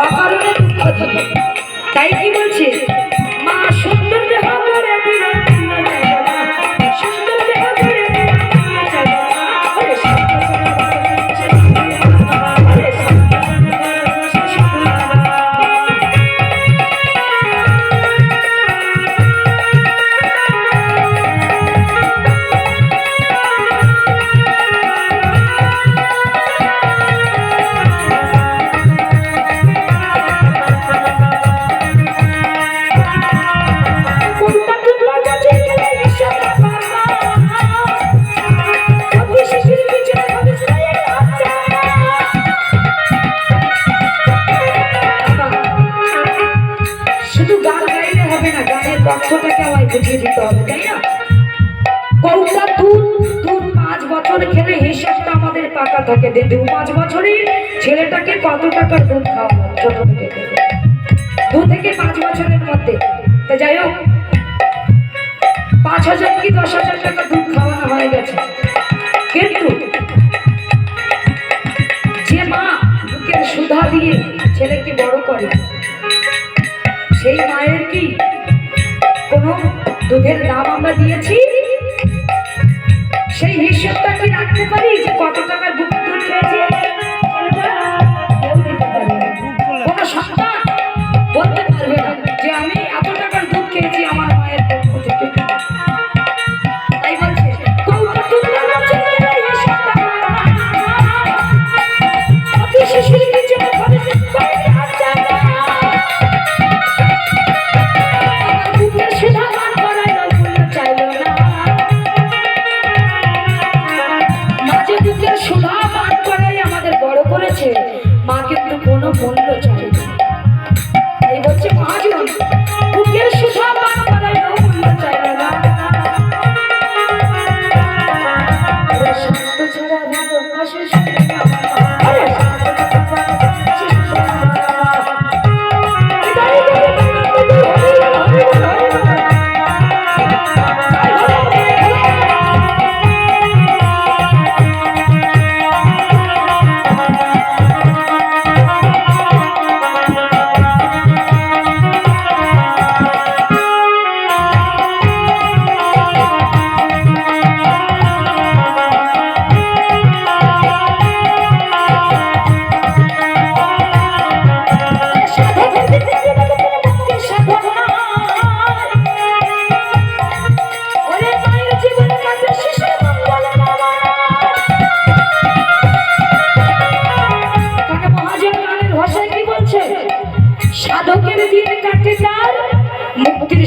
অকারণে দুঃখ তাই কি বলছে হিসাবটা আমাদের পাকা থাকে দু পাঁচ বছরই ছেলেটাকে কত টাকার দুধ খাওয়ানো ছোট থেকে দু থেকে পাঁচ বছরের মধ্যে। তো যাই হোক, পাঁচ হাজার কি দশ হাজার টাকা দুধ খাওয়ানো হয়ে গেছে? কিন্তু যে মা বুকের সুধা দিয়ে ছেলেকে বড় করে, সেই মায়ের কি কোনো দুধের দাম আমরা দিয়েছি? সেই হিসাবটা কি রাখতে পারি? যে কত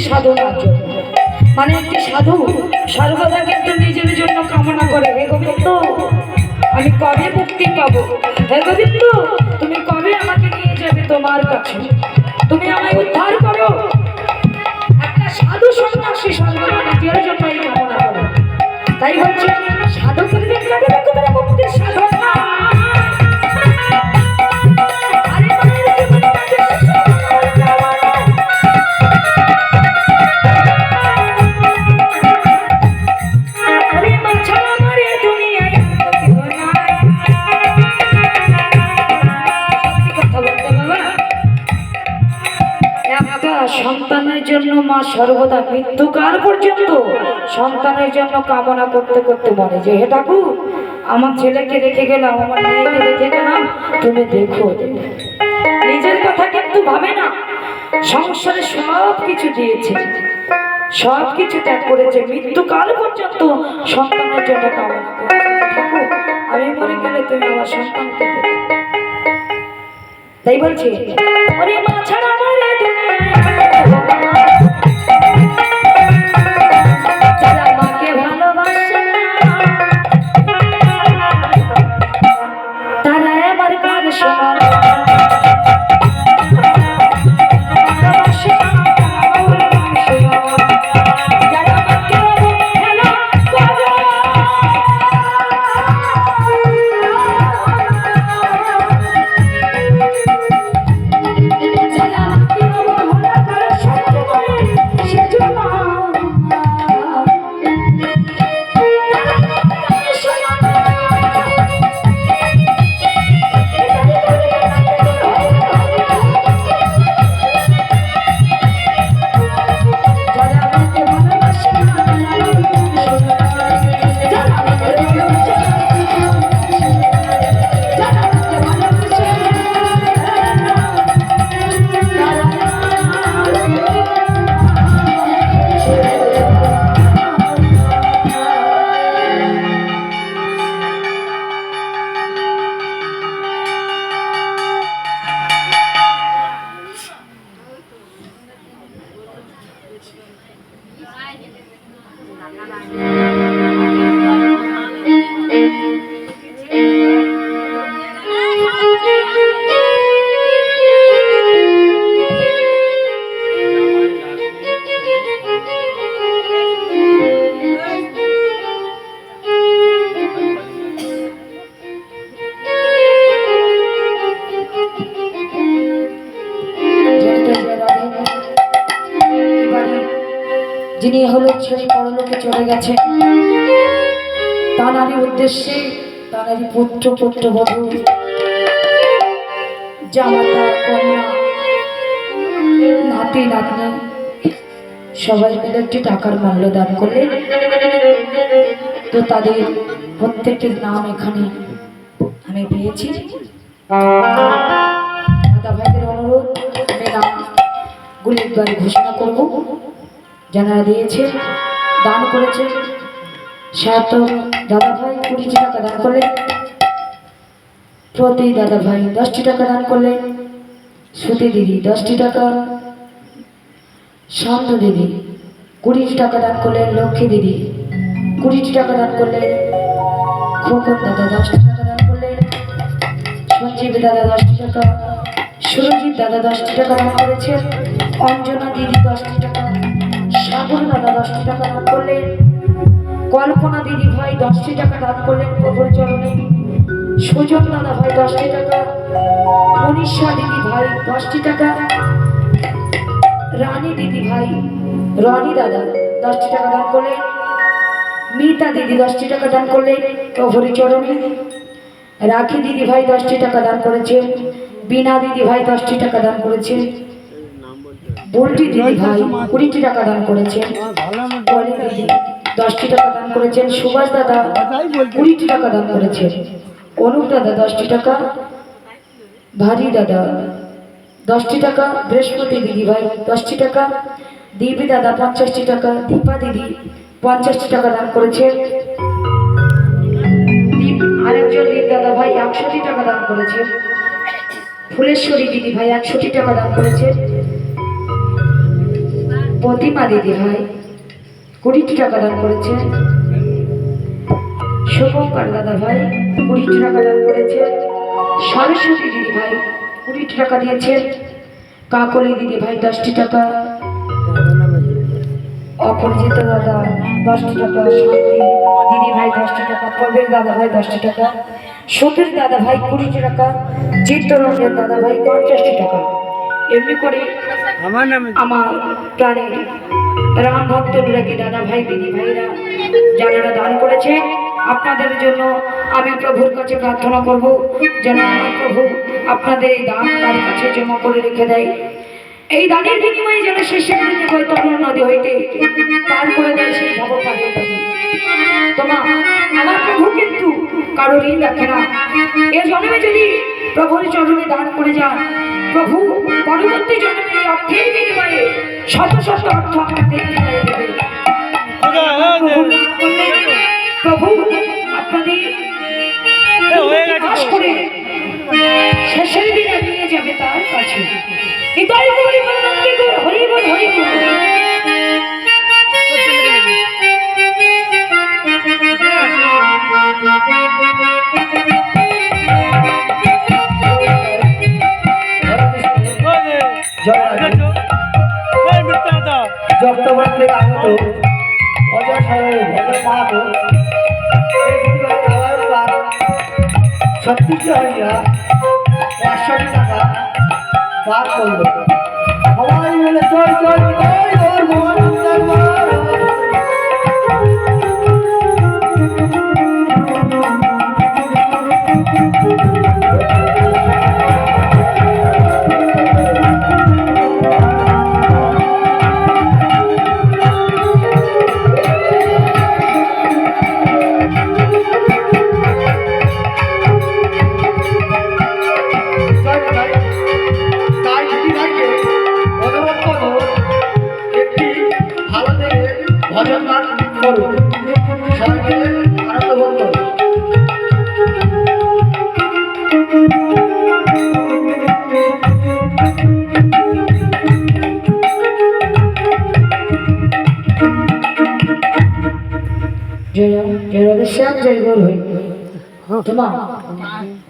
সাধনার জন্য। মানে একটি সাধু, সর্বদা কিন্তু নিজের জন্য কামনা করে, হে গোবিন্দ, আমি কবে মুক্তি পাবো? হে গোবিন্দ, তুমি কবে আমাকে নিয়ে যাবে তোমার কাছে? তুমি আমায় উদ্ধার করো। একটা সাধু সন্ন্যাসী সর্বদা নিজের জন্য কামনা করে। তাই হচ্ছে কাটে দেখো মুক্তির সাধনা সর্বদা মৃত্যুকাল পর্যন্ত সন্তানের জন্য কামনা করতে করতে বলে যে হে ঠাকুর, আমার ছেলেকে রেখে গেলাম, আমার মেয়েকে রেখে গেলাম, তুমি দেখো নিজের কথা কিন্তু ভাবে না। সংসারে সব কিছু দিয়েছে। সব কিছু ত্যাগ করেছে। মৃত্যুকাল পর্যন্ত সন্তানের জন্য কামনা ঠাকুর, আমি মরে গেলে তুমি আমার সন্তানকে তাই বলছে আমার এ তিনি হলো ছেড়ে পরলোকে চলে গেছেন তাঁরই উদ্দেশ্যে তাঁরই পুত্র পুত্র বধূ, জামাতা, কন্যা, নাতি, নাতনি, সবাই মিলে একটি টাকার মূল্য দান করলেন। তো তাদের প্রত্যেকের নাম এখানে আমি পেয়েছি। দাদা ভাইদের অনুরোধ, আমি নামগুলি ঘোষণা করব। যারা দিয়েছে, দান করেছে। সাত দাদা ভাই কুড়িটি টাকা দান করলেন। প্রতি দাদা ভাই দশটি টাকা দান করলেন। সুতি দিদি দশটি টাকা। শান্ত দিদি কুড়িটি টাকা দান করলেন। লক্ষ্মী দিদি কুড়িটি টাকা দান করলেন। খোকন দাদা দশটি টাকা দান করলেন। সঞ্জীব দাদা দশটি টাকা। সুরজিৎ দাদা দশটি টাকা দান করেছেন। অঞ্জনা দিদি দশটি টাকা। সাগর দাদা দশটি টাকা দান করলেন। কল্পনা দিদি ভাই দশটি টাকা দান করলেন প্রভুর চরণে। সুজন দাদা ভাই দশটি টাকা। মনীষা দিদি ভাই দশটি টাকা। রানী দিদি ভাই, রনি দাদা দশটি টাকা দান করলেন। মিতা দিদি দশটি টাকা দান করলেন প্রভুর চরণে। রাখি দিদি ভাই দশটি টাকা দান করেছেন। বিনা দিদি ভাই দশটি টাকা দান করেছেন। বুলটি দিদি ভাই কুড়িটি টাকা দান করেছেন। দিদি দশটি টাকা দান করেছেন। সুভাষ দাদা কুড়িটি টাকা দান করেছেন। অনুপ দাদা দশটি টাকা। ভারী দাদা দশটি টাকা। বৃহস্পতি দিদি ভাই দশটি টাকা। দিবি দাদা পঞ্চাশটি টাকা। দীপা দিদি পঞ্চাশটি টাকা দান করেছেন। আরেকজন দীপ দাদা ভাই একশোটি টাকা দান করেছেন। ফুলেশ্বরী দিদি ভাই একশোটি টাকা দান করেছেন। প্রতিমা দিদি ভাই কুড়িটি টাকা দান করেছেন শুভঙ্কর দাদা ভাই কুড়িটি টাকা দান করেছেন সরস্বতী দিদি ভাই কুড়িটি টাকা দিয়েছেন কাকলি দিদি ভাই দশটি টাকা। অপরিচিত দাদা দশটি টাকা। দিদি ভাই দশটি টাকা। প্রবীর দাদা ভাই দশটি টাকা। সতীর দাদা ভাই কুড়িটি টাকা। চিত্তরঞ্জন দাদা ভাই পঞ্চাশটি টাকা। এমনি করে আমার নামে আমার প্রাণের রাম ভক্ত বিরাগী দাদা ভাই, দিদি ভাইরা যারা দান করেছে, আপনাদের জন্য আমি প্রভুর কাছে প্রার্থনা করব, যেন আমার প্রভু আপনাদের এই দান তার কাছে জমা করে রেখে দেয়। এই দানের বিনিময়ে যেন দিনে বৈতরণ নদী হইতে পার করে দেয় সেই নদী। তোমা, আমার প্রভু কিন্তু কারও ঋণ রাখে না। এ জন্মে যদি প্রভুর চরণে দান করে যান প্রভু পরবর্তী জন্মে এই অর্থের বিনিময়ে শত শত অর্থ আপনাদের প্রভু আপনাদের করে শেষের দিনে নিয়ে যাবে তার কাছে। হৃদয় বল চট্টোপাধ্যায় আগত অজয় সাহেব অজয় মাহাতো পার ছত্রিশ পাঁচশো টাকা বার করল সবাই মিলে চল জয় ওর ভগবান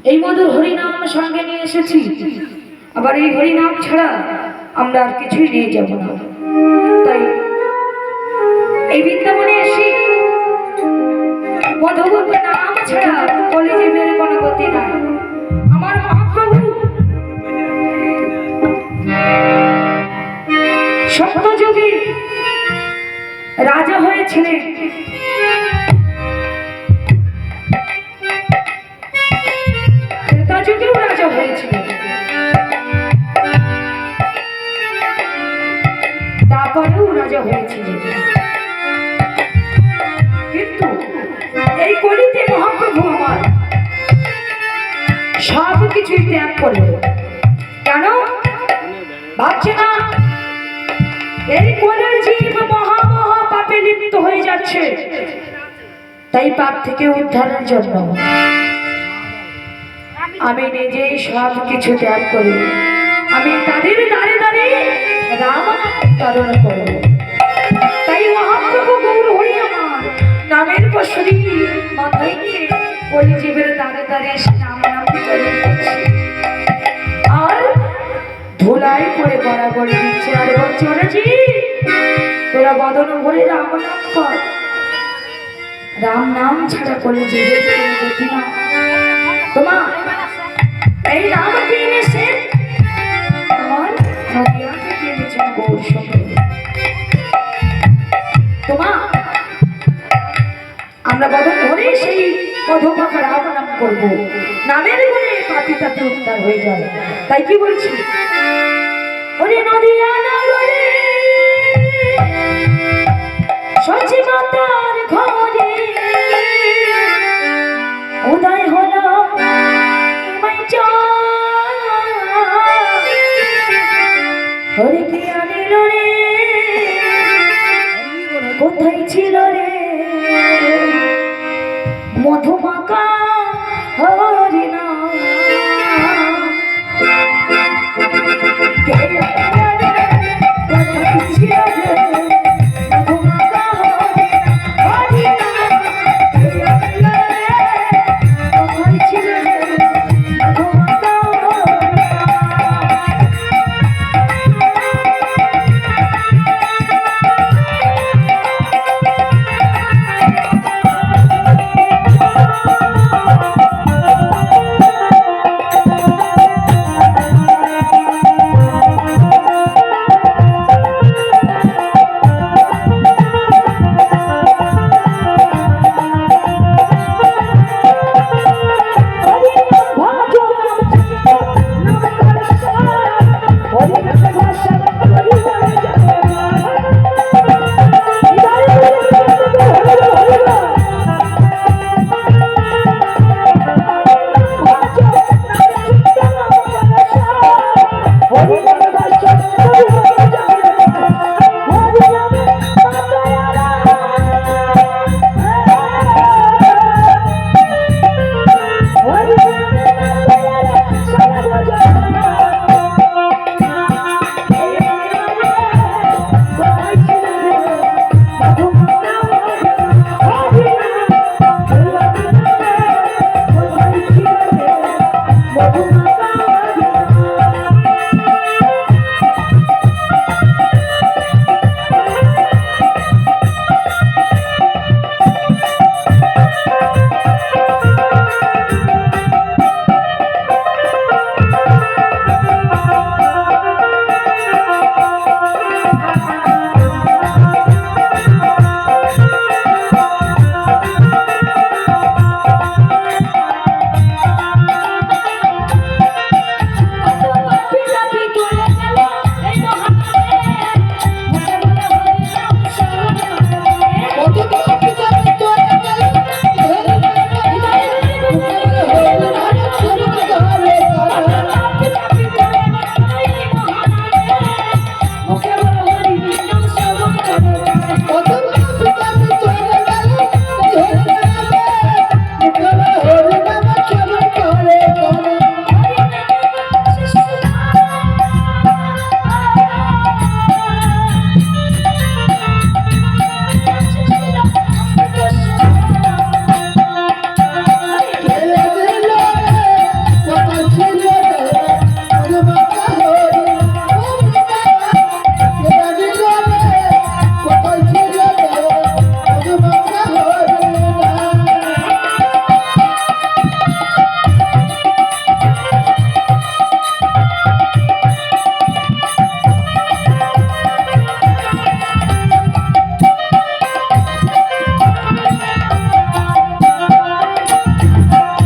এই মধুর হরিনাম সঙ্গে নিয়ে এসেছি। আবার এই হরিনাম ছাড়া আমরা আর কিছুই নিয়ে যাব না। তাই এই বৃন্দাবনে এসে মধুগুপ্ত নাম ছাড়া কলেজে বের কোনো গতি নাই। আমার মহাপ্রভু সত্যযোগী রাজা হয়েছিলেন। কিন্তু এই কলিতে মহাপ্রভু সব কিছুই ত্যাগ কেন? ভাবছে না? এই কোলের পাপে লিপ্ত হয়ে যাচ্ছে। তাই পাপ থেকে উদ্ধারের জন্য আমি নিজেই সব কিছু ত্যাগ করি। আমি তাদের দাঁড়ে দাঁড়িয়ে রাম উত্তরণ করব। তাই মহাপ্রভু গৌর হয়ে আমার। নামের পশুরি মাথায় নিয়ে বলি জীবের দাঁড়ে দাঁড়িয়ে সে নাম নাম করছি ধুলাই করে গড়াগড়ি দিচ্ছে আর ওরে তোরা বদন ভরে রাম নাম কর। রাম নাম ছাড়া করে জীবের কোনো গতি না। তোমা, এই এনেছে? এনেছেন গৌর সঙ্গে? তোমা, আমরা বদন ধরে সেই মধুমাখা রাম করব। নামের গুণে পাখি তাতে উদ্ধার হয়ে যায়। তাই কি বলছি? ওরে সচি মাতার